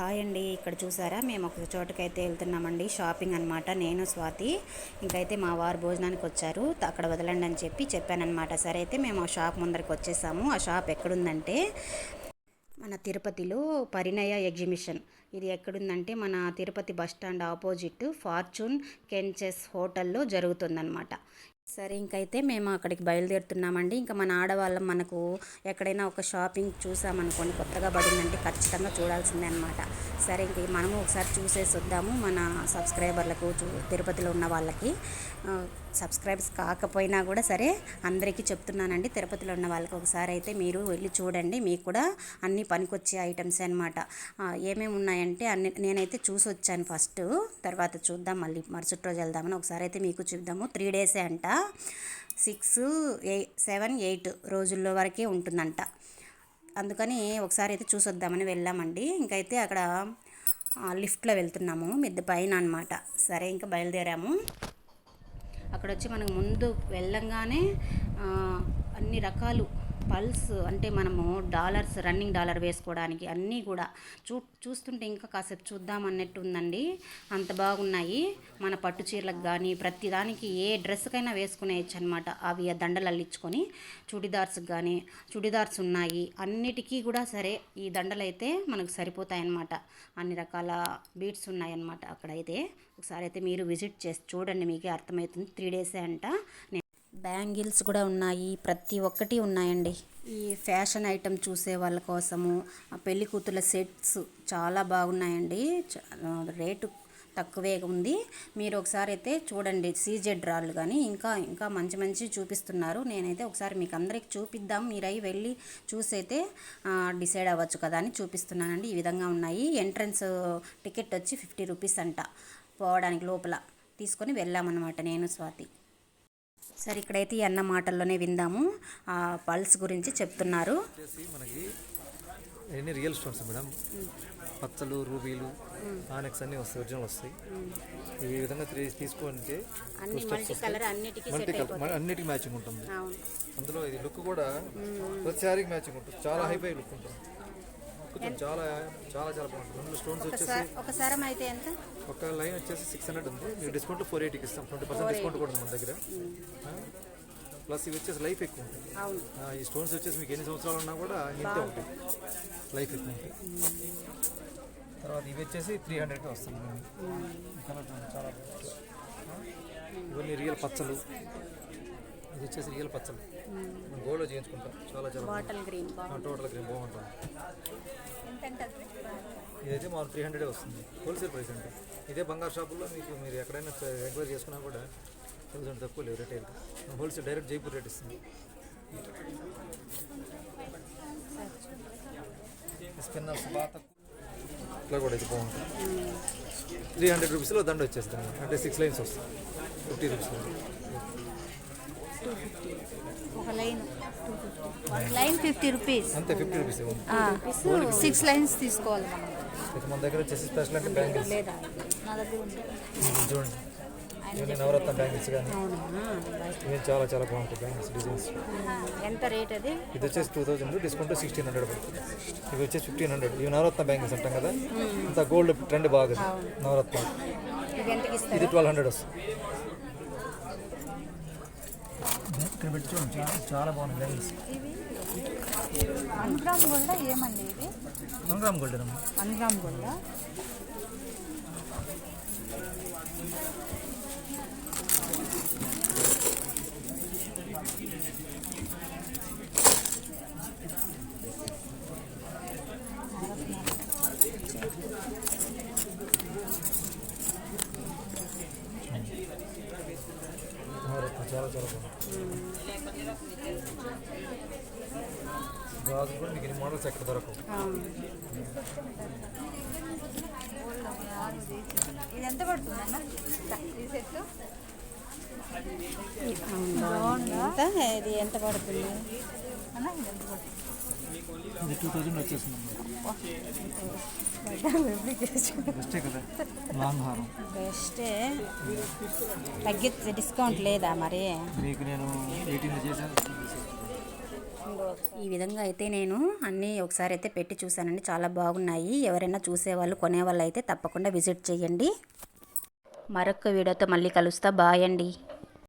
Hi అండి. ఇక్కడ చూసారా? మేము ఒక చోటుకైతే వెళ్తున్నామండి. షాపింగ్ అనమాట నేను స్వాతి ఇంకైతే మా వారు భోజనానికి వచ్చారు. అక్కడ వదలండి అని చెప్పి చెప్పానమాట సరే అయితే మేము ఆ షాప్ ముందరికి వచ్చేసాము. ఆ షాప్ ఎక్కడుందంటే మన తిరుపతిలో పరిణయ ఎగ్జిబిషన్. ఇది ఎక్కడుందంటే మన Tirupati bus stand opposite fortune కెన్చెస్ హోటల్లో జరుగుతుందన్నమాట. సరే ఇంకైతే మేము అక్కడికి బయలుదేరుతున్నామండి. ఇంకా మన ఆడవాళ్ళం మనకు ఎక్కడైనా ఒక షాపింగ్ చూసామనుకోండి కొత్తగా పడిందంటే ఖచ్చితంగా చూడాల్సిందే అనమాట సరే ఇంక మనము ఒకసారి చూసేసి వద్దాము మన సబ్స్క్రైబర్లకు చూ- తిరుపతిలో ఉన్న వాళ్ళకి. సబ్స్క్రైబ్స్ కాకపోయినా కూడా సరే అందరికీ చెప్తున్నానండి. తిరుపతిలో ఉన్న వాళ్ళకి ఒకసారి అయితే మీరు వెళ్ళి చూడండి. మీకు కూడా అన్ని పనికొచ్చే ఐటమ్స్ అనమాట ఏమేమి ఉన్నాయంటే అన్ని నేనైతే చూసి వచ్చాను ఫస్ట్. తర్వాత చూద్దాం మళ్ళీ మరుసటి రోజు వెళ్దామని ఒకసారి అయితే మీకు చూద్దాము. త్రీ డేసే అంట. సిక్స్ ఎయి సెవెన్ ఎయిట్ రోజుల్లో వరకే ఉంటుందంట. అందుకని ఒకసారి అయితే చూసొద్దామని వెళ్ళామండి. ఇంకైతే అక్కడ లిఫ్ట్లో వెళ్తున్నాము. మిద్ద పైన అనమాట సరే ఇంకా బయలుదేరాము. అక్కడ వచ్చి మనకు ముందు వెళ్ళంగానే అన్ని రకాలు పల్స్ అంటే మనము డాలర్స్ రన్నింగ్ డాలర్ వేసుకోవడానికి అన్నీ కూడా చూ చూస్తుంటే ఇంకా కాసేపు చూద్దాం అన్నట్టు ఉందండి అంత బాగున్నాయి. మన పట్టు చీరలకు కానీ ప్రతిదానికి ఏ డ్రెస్కైనా వేసుకునేయచ్చు అనమాట అవి ఆ దండలు అల్లించుకొని చుడిదార్స్కి కానీ చుడిదార్స్ ఉన్నాయి. అన్నిటికీ కూడా సరే ఈ దండలు అయితే మనకు సరిపోతాయి అన్నమాట అన్ని రకాల బీట్స్ ఉన్నాయన్నమాట అక్కడైతే. ఒకసారి అయితే మీరు విజిట్ చేసి చూడండి మీకే అర్థమవుతుంది. త్రీ డేసే అంట. నేను బ్యాంగిల్స్ కూడా ఉన్నాయి ప్రతి ఒక్కటి ఉన్నాయండి. ఈ ఫ్యాషన్ ఐటమ్ చూసే వాళ్ళ కోసము ఆ పెళ్ళి కూతుర్ల సెట్స్ చాలా బాగున్నాయండి. చ- రేటు తక్కువే ఉంది. మీరు ఒకసారి అయితే చూడండి సీజెడ్ రాళ్ళు కానీ ఇంకా ఇంకా మంచి మంచి చూపిస్తున్నారు. నేనైతే ఒకసారి మీకు అందరికి చూపిద్దాం. మీరై వెళ్ళి చూసైతే డిసైడ్ అవ్వచ్చు కదా అని చూపిస్తున్నానండి. ఈ విధంగా ఉన్నాయి. ఎంట్రన్స్ టికెట్ వచ్చి ఫిఫ్టీ రూపీస్ అంట పోవడానికి లోపల. తీసుకొని వెళ్ళామన్నమాట నేను స్వాతి. సరే ఇక్కడైతే ఈ అన్న మాటల్లోనే విందాము. ఆ పల్స్ గురించి చెప్తున్నారు. మనకి రియల్ స్టోన్స్ మేడం? పచ్చలు రూబీలు ఆనెక్స్ అన్నీ వస్తాయి ఒరిజినల్ వస్తాయి. ఈ విధంగా తీసుకుంటే అన్ని మల్టీ కలర్ అన్నిటికీ మ్యాచింగ్ ఉంటుంది. అందులో ఇది లుక్ కూడా ప్రతి శారీకి మ్యాచింగ్ ఉంటుంది. చాలా హైఫై లుక్ ఉంటుంది. చాలా చాలా చాలా బాగుంటుంది. స్టోన్స్ వచ్చేసి ఒక సరం అయితే ఎంత? ఒక లైన్ వచ్చేసి సిక్స్ హండ్రెడ్ ఉంది. మీరు డిస్కౌంట్ ఫోర్ ఎయిటీకి ఇస్తాం. ట్వంటీ పర్సెంట్ డిస్కౌంట్ కూడా ఉంది మన దగ్గర. ప్లస్ ఇవి వచ్చేసి లైఫ్ ఎక్కువ ఉంటుంది ఈ స్టోన్స్ వచ్చేసి మీకు ఎన్ని సంవత్సరాలు ఉన్నా కూడా ఇంతే ఉంటాయి. లైఫ్ ఎక్కువ ఉంటాయి తర్వాత ఇవి వచ్చేసి త్రీ హండ్రెడ్కి వస్తుంది చాలా. ఇవన్నీ రియల్ పచ్చలు. ఇది వచ్చేసి రియల్ పచ్చలు మనం గోల్డ్లో చేయించుకుంటాం. చాలా చాలా. బాటల్ గ్రీన్ టోటల్ గ్రీన్ బాగుంటుంది. ఇదైతే మాకు త్రీ హండ్రెడే వస్తుంది. హోల్సేల్ ప్రైస్ అంటే ఇదే బంగారు షాపుల్లో మీకు మీరు ఎక్కడైనా ఎంక్వైరీ చేసుకున్నా కూడా థౌసండ్ తక్కువ లేవు retail wholesale direct Jaipur rate ఇస్తుంది స్పిన్నర్స్ బాగా తక్కువ. ఇట్లా కూడా ఇది బాగుంటుంది. త్రీ హండ్రెడ్ రూపీస్లో దండ వచ్చేస్తుంది. అంటే సిక్స్ లైన్స్ వస్తుంది. ఫిఫ్టీ రూపీస్ ఒక లైన్ లైన్ ఫిఫ్టీ రూపీస్ అంతే ఫిఫ్టీ రూపీస్ సిక్స్ లైన్స్ తీసుకోవాలి మనం. దగ్గర వచ్చేసి స్పెషల్ అంటే బ్యాంగిల్స్ లేదా? నా దగ్గర ఉంది. చూడండి. ఇవన్నీ నవరత్న బ్యాంగిల్స్ కానీ. అవునా? ఇవి చాలా చాలా బాగుంటాయి బ్యాంగిల్స్ డిజైన్స్ ఎంత రేట్ అది? ఇది వచ్చేసి two thousand discount sixteen hundred పడుతుంది. ఇవి వచ్చేసి ఫిఫ్టీన్ హండ్రెడ్ ఇవి నవరత్న బ్యాంగిల్స్ అంటాం కదా? ఇంత గోల్డ్ ట్రెండ్ బాగుంది నవరత్న. ఇది ట్వెల్వ్ హండ్రెడ్ వస్తుంది. ఇక్కడ పెట్టి చూడండి చాలా చాలా బాగుంది బ్యాంగిల్స్ వన్ గ్రామ్ గోల్డ్ ఏమండి ఇది వన్ గ్రామ్ గోల్డ్ అమ్మా వన్ గ్రామ్ గోల్డ్ నవరత్న చాలా చాలా బాగుంది. గాజు కూడా మీకు ఇన్ని మోడల్స్ ఎక్కడ దొరకవు. ఇది ఎంత పడుతుంది అన్న? ఈ సెట్? ఇది ఎంత పడుతుంది? అన్న ఇది ఎంత పడుతుంది? ఇది టూ థౌజండ్ వచ్చేసింది బెస్టే కదా? లాంగ్ హారం. బెస్టే. డిస్కౌంట్ లేదా మరి? మీకు నేను ఎయిటీన్ చేశాను. ఈ విధంగా అయితే నేను అన్నీ ఒకసారి అయితే పెట్టి చూశానండి. చాలా బాగున్నాయి. ఎవరైనా చూసేవాళ్ళు కొనేవాళ్ళు అయితే తప్పకుండా విజిట్ చేయండి. మరొక వీడియోతో మళ్ళీ కలుస్తా. బాయ్ అండి.